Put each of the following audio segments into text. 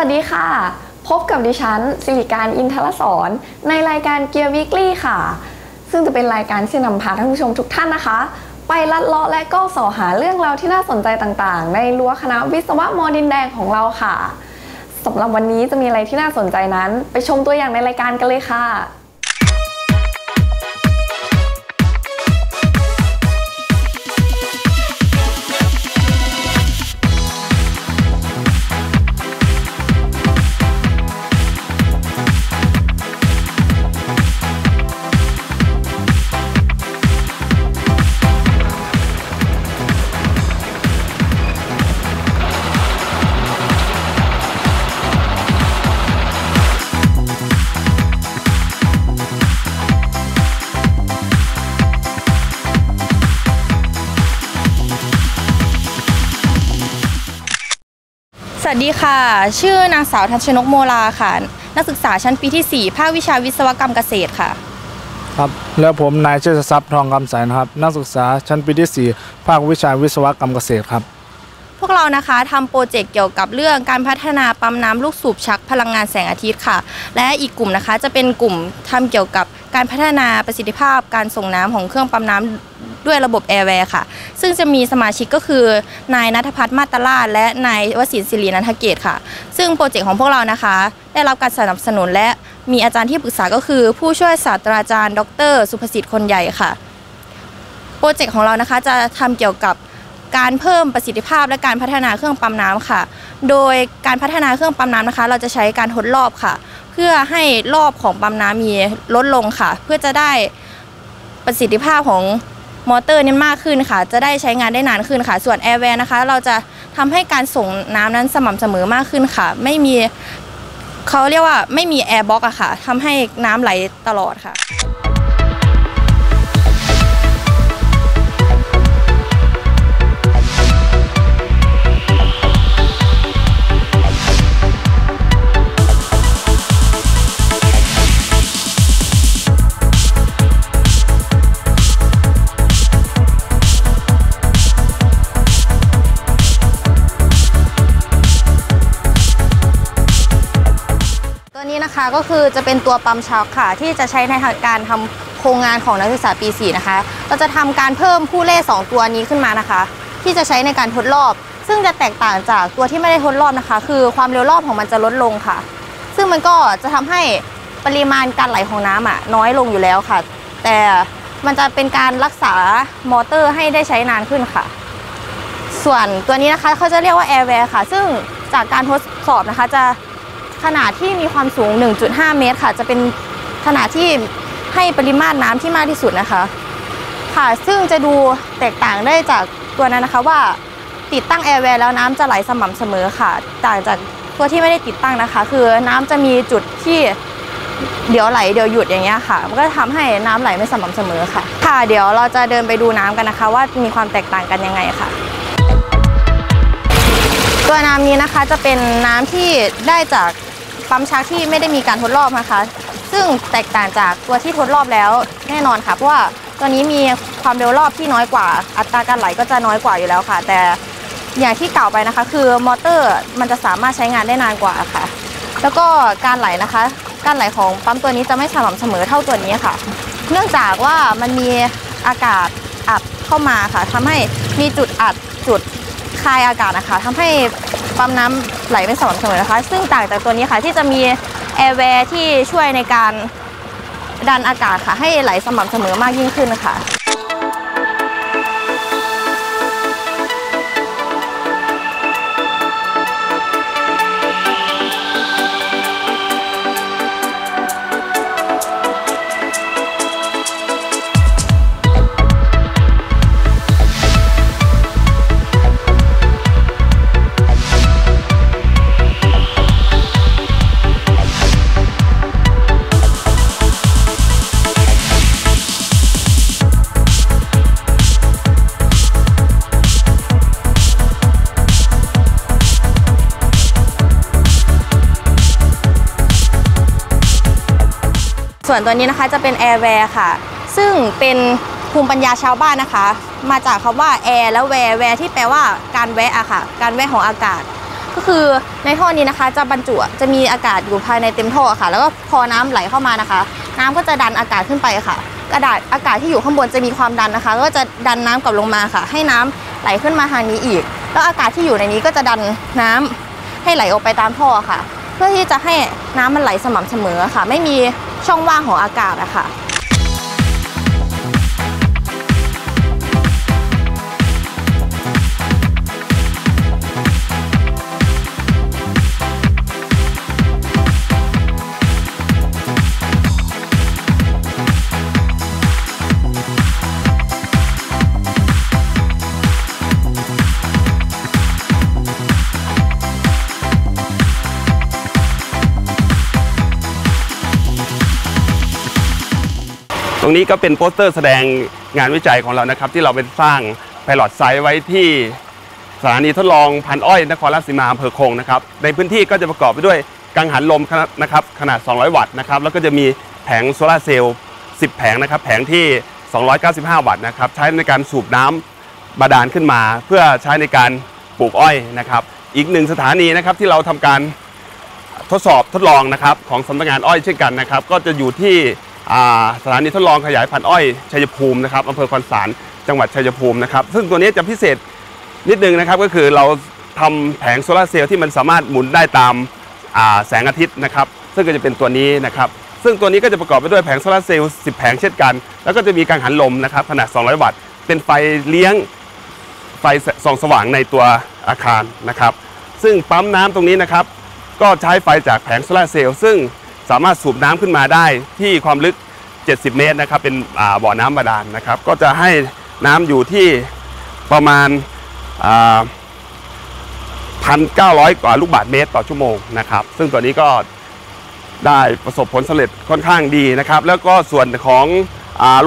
วัสดีค่ะ พบกับดิฉันสิริการอินทรสอนในรายการเกียร์วิกลี่ค่ะ ซึ่งจะเป็นรายการที่นำพาท่านผู้ชมทุกท่านนะคะ ไปลัดเลาะและก็สอหาเรื่องราวที่น่าสนใจต่างๆ ในรั้วคณะวิศวะมอดินแดงของเราค่ะสำหรับวันนี้จะมีอะไรที่น่าสนใจนั้น ไปชมตัวอย่างในรายการกันเลยค่ะ วัสดีค่ะ ชื่อนางสาวทัชนกโมลาค่ะ นักศึกษาชั้นปีที่ 4 ภาควิชาวิศวกรรมเกษตรค่ะ ครับแล้วผมนายเชษฐทรัพย์ทองคำใสนะครับ นักศึกษาชั้นปีที่ 4 ภาควิชาวิศวกรรมเกษตรครับ พวกเรานะคะทำโปรเจกต์เกี่ยวกับเรื่องการพัฒนาปั๊มน้ำลูกสูบชักพลังงานแสงอาทิตย์ค่ะ และอีกกลุ่มนะคะจะเป็นกลุ่มทำเกี่ยวกับ การพัฒนาประสิทธิภาพการส่งน้ำของเครื่องปั๊มน้ำด้วยระบบแอร์แวร์ค่ะ ซึ่งจะมีสมาชิกก็คือนายนัทพัฒน์มาตราชและนายวสินศิรินันทเกตค่ะ ซึ่งโปรเจกต์ของพวกเรานะคะ ได้รับการสนับสนุนและมีอาจารย์ที่ปรึกษาก็คือ ผู้ช่วยศาสตราจารย์ ดร สุภสิทธิ์คนใหญ่ค่ะ โปรเจกต์ของเรานะคะจะทำเกี่ยวกับการเพิ่มประสิทธิภาพและการพัฒนาเครื่องปั๊มน้ำค่ะ โดยการพัฒนาเครื่องปั๊มน้ำนะคะ เราจะใช้การทดรอบค่ะ เพื่อให้รอบของปั๊มน้ำมีลดลงค่ะ เพื่อจะได้ประสิทธิภาพของมอเตอร์นี่มากขึ้นค่ะ จะได้ใช้งานได้นานขึ้นค่ะ ส่วนแอร์แวร์นะคะ เราจะทำให้การส่งน้ำนั้นสม่ำเสมอมากขึ้นค่ะ ไม่มีเขาเรียกว่าไม่มีแอร์บล็อกอะค่ะทำให้น้ำไหลตลอดค่ะ นะคะก็คือจะเป็นตัวปั๊มชักค่ะ ที่จะใช้ในการทำโครงงานของนักศึกษาปี 4 นะคะ เราจะทำการเพิ่มผู้เล่2ตัวนี้ขึ้นมานะคะ ที่จะใช้ในการทดรอบ ซึ่งจะแตกต่างจากตัวที่ไม่ได้ทดรอบนะคะ คือความเร็วรอบของมันจะลดลงค่ะ ซึ่งมันก็จะทำให้ปริมาณการไหลของน้ำอะน้อยลงอยู่แล้วค่ะ แต่มันจะเป็นการรักษามอเตอร์ให้ได้ใช้นานขึ้นค่ะ ส่วนตัวนี้นะคะเขาจะเรียกว่า Air w a r e ค่ะ ซึ่งจากการทดสอบนะคะจะ ขนาดที่มีความสูง 1.5 เมตรค่ะ จะเป็นขนาดที่ให้ปริมาตรน้ำที่มากที่สุดนะคะ ค่ะซึ่งจะดูแตกต่างได้จากตัวนั้นนะคะว่าติดตั้ง Air w a r e แล้วน้ำจะไหลสม่ำเสมอค่ะ ต่างจากตัวที่ไม่ได้ติดตั้งนะคะ คือน้ำจะมีจุดที่เดี๋ยวไหลเดี๋ยวหยุดอย่างเงี้ยค่ะ มันก็จะทำให้น้ำไหลไม่สม่ำเสมอค่ะ ค่ะเดี๋ยวเราจะเดินไปดูน้ำกันนะคะ ว่ามีความแตกต่างกันยังไงค่ะ ตัวน้ำนี้นะคะจะเป็นน้ำที่ได้จาก ปั๊มชักที่ไม่ได้มีการทดรอบนะคะ ซึ่งแตกต่างจากตัวที่ทดรอบแล้วแน่นอนค่ะ เพราะว่าตัวนี้มีความเร็วรอบที่น้อยกว่า อัตราการไหลก็จะน้อยกว่าอยู่แล้วค่ะ แต่อย่างที่กล่าวไปนะคะ คือมอเตอร์มันจะสามารถใช้งานได้นานกว่าค่ะ แล้วก็การไหลนะคะ การไหลของปั๊มตัวนี้จะไม่สม่ำเสมอเท่าตัวนี้ค่ะ เนื่องจากว่ามันมีอากาศอัดเข้ามาค่ะทำให้มีจุดอัดจุด คายอากาศนะคะทำให้ปั๊มน้ำไหลไม่สม่ำเสมอนะคะ ซึ่งต่างจากตัวนี้ค่ะที่จะมีแอร์แวร์ที่ช่วยในการดันอากาศค่ะ ให้ไหลสม่ำเสมอมากยิ่งขึ้นค่ะ ส่วนตัวนี้นะคะจะเป็น Airware ค่ะ ซึ่งเป็นภูมิปัญญาชาวบ้านนะคะ มาจากคำว่า air แล้ว ware ware ที่แปลว่าการแวะอะค่ะ การแวะของอากาศ ก็คือในท่อนี้นะคะ จะบรรจุจะมีอากาศอยู่ภายในเต็มท่อค่ะ แล้วก็พอน้ำไหลเข้ามานะคะ น้ำก็จะดันอากาศขึ้นไปค่ะกระดาษอากาศที่อยู่ข้างบนจะมีความดันนะคะ ก็จะดันน้ำกลับลงมาค่ะ ให้น้ำไหลขึ้นมาทางนี้อีก แล้วอากาศที่อยู่ในนี้ก็จะดันน้ำให้ไหลออกไปตามท่อค่ะ เพื่อที่จะให้น้ำมันไหลสม่ำเสมอค่ะ ไม่มี ช่องว่างของอากาศอะค่ะ รงนี้ก็เป็นโปสเตอร์แสดงงานวิจัยของเรานะครับ ที่เราเป็นสร้างไพลอตไซต์ไว้ที่สถานีทดลองพันอ้อยนครราชสีมาอำเภอคงนะครับในพื้นที่ก็จะประกอบไปด้วยกังหันลมนะครับขนาด 200 วัตต์นะครับแล้วก็จะมีแผงโซลาเซลล์ 10 แผงนะครับแผงที่ 295 วัตต์นะครับใช้ในการสูบน้ำบาดาลขึ้นมา เพื่อใช้ในการปลูกอ้อยนะครับอีกหนึ่งสถานีนะครับที่เราทำการทดสอบทดลองนะครับของสำนักงานอ้อยเช่นกันนะครับก็จะอยู่ที่ สถานีทดลองขยายพันธุ์อ้อยชัยภูมินะครับอำเภอคอนสารจังหวัดชัยภูมินะครับซึ่งตัวนี้จะพิเศษนิดนึงนะครับก็คือเราทำแผงโซลาร์เซลล์ที่มันสามารถหมุนได้ตามาแสงอาทิตย์นะครับซึ่งก็จะเป็นตัวนี้นะครับซึ่งตัวนี้ก็จะประกอบไปด้วยแผงโซลาร์เซลล์10 แผงเช่นกัน แล้วก็จะมีกังหันลมนะครับขนาด 200 วัตต์ เป็นไฟเลี้ยงไฟส่องสว่างในตัวอาคารนะครับ ซึ่งปั๊มน้ำตรงนี้นะครับ ก็ใช้ไฟจากแผงโซลาร์เซลล์ซึ่ง สามารถสูบน้ำขึ้นมาได้ที่ความลึก 70 เมตรนะครับเป็นบ่อน้ำบาดาลนะครับ ก็จะให้น้ำอยู่ที่ประมาณพันเก้าร้อยกว่าลูกบาศก์เมตรต่อชั่วโมงนะครับ ซึ่งตัวนี้ก็ได้ประสบผลสำเร็จค่อนข้างดีนะครับ แล้วก็ส่วนของ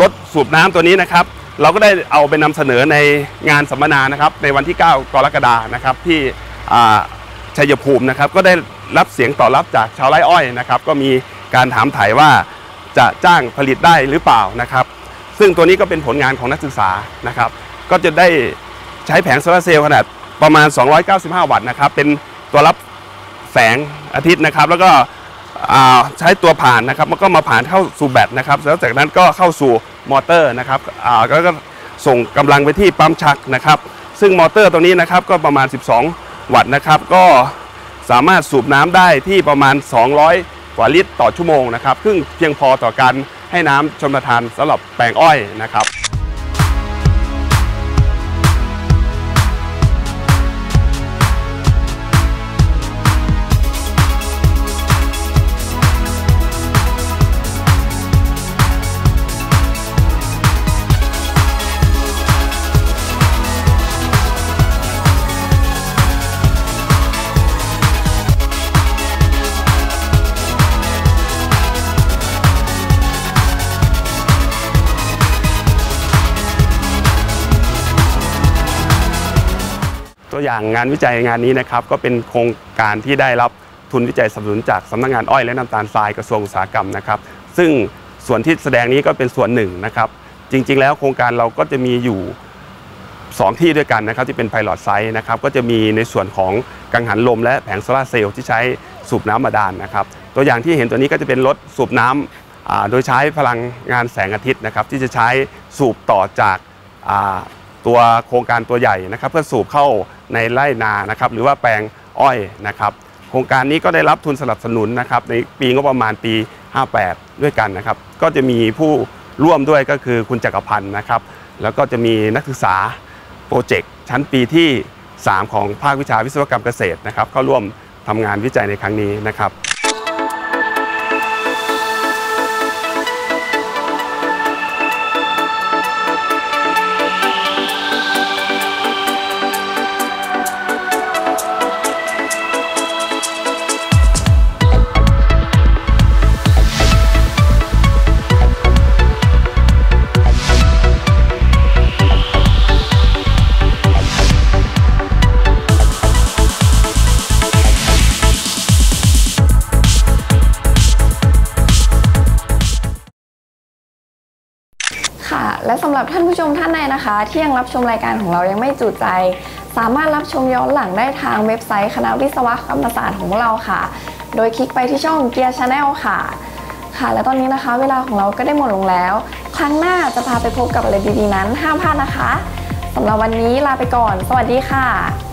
รถสูบน้ำตัวนี้นะครับ เราก็ได้เอาไปนำเสนอในงานสัมมนานะครับ ในวันที่ 9 กรกฎานะครับที่ ชัยภูมินะครับก็ได้รับเสียงตอบรับจากชาวไร่อ้อยนะครับ ก็มีการถามถ่ายว่าจะจ้างผลิตได้หรือเปล่านะครับ ซึ่งตัวนี้ก็เป็นผลงานของนักศึกษานะครับ ก็จะได้ใช้แผงโซลาร์เซลล์ขนาดประมาณ 295 วัตต์นะครับ เป็นตัวรับแสงอาทิตย์นะครับ แล้วก็ใช้ตัวผ่านนะครับ มันก็มาผ่านเข้าสู่แบตนะครับ แล้วจากนั้นก็เข้าสู่มอเตอร์นะครับแล้วก็ส่งกำลังไปที่ปั๊มชักนะครับ ซึ่งมอเตอร์ตัวนี้นะครับก็ประมาณ 12 วัตต์นะครับ ก็สามารถสูบน้ำได้ที่ประมาณ 200 กว่าลิตรต่อชั่วโมงนะครับซึ่งเพียงพอต่อการให้น้ำชมประทานสำหรับแปลงอ้อยนะครับ ตัวอย่างงานวิจัยงานนี้นะครับก็เป็นโครงการที่ได้รับทุนวิจัยสนับสนุนจากสำนักงานอ้อยและน้ำตาลทรายกระทรวงอุตสาหกรรมนะครับ ซึ่งส่วนที่แสดงนี้ก็เป็นส่วนหนึ่งนะครับ จริง ๆ แล้วโครงการเราก็จะมีอยู่ 2 ที่ด้วยกันนะครับที่เป็นไพลอตไซต์นะครับก็จะมีในส่วนของกังหันลมและแผงโซลาร์เซลล์ที่ใช้สูบน้ำบาดาลนะครับตัวอย่างที่เห็นตัวนี้ก็จะเป็นรถสูบน้ำอ่าโดยใช้พลังงานแสงอาทิตย์นะครับที่จะใช้สูบต่อจากตัวโครงการตัวใหญ่นะครับ เพื่อสูบเข้า ในไร่นานะครับหรือว่าแปลงอ้อยนะครับ โครงการนี้ก็ได้รับทุนสนับสนุนนะครับในปีงบประมาณปี 58 ด้วยกันนะครับ ก็จะมีผู้ร่วมด้วยก็คือคุณจักรพันธ์นะครับ แล้วก็จะมีนักศึกษาโปรเจกต์ชั้นปีที่ 3 ของภาควิชาวิศวกรรมเกษตรนะครับเข้าร่วมทำงานวิจัยในครั้งนี้นะครับ ค่ะ และสำหรับท่านผู้ชมท่านใดนะคะ ที่ยังรับชมรายการของเรายังไม่จุใจ สามารถรับชมย้อนหลังได้ทางเว็บไซต์คณะวิศวกรรมศาสตร์ของเราค่ะ โดยคลิกไปที่ช่องเกียร์ชาแนลค่ะ ค่ะ และตอนนี้นะคะ เวลาของเราก็ได้หมดลงแล้ว ครั้งหน้าจะพาไปพบกับอะไรดีๆนั้นห้ามพลาดนะคะสำหรับวันนี้ลาไปก่อน สวัสดีค่ะ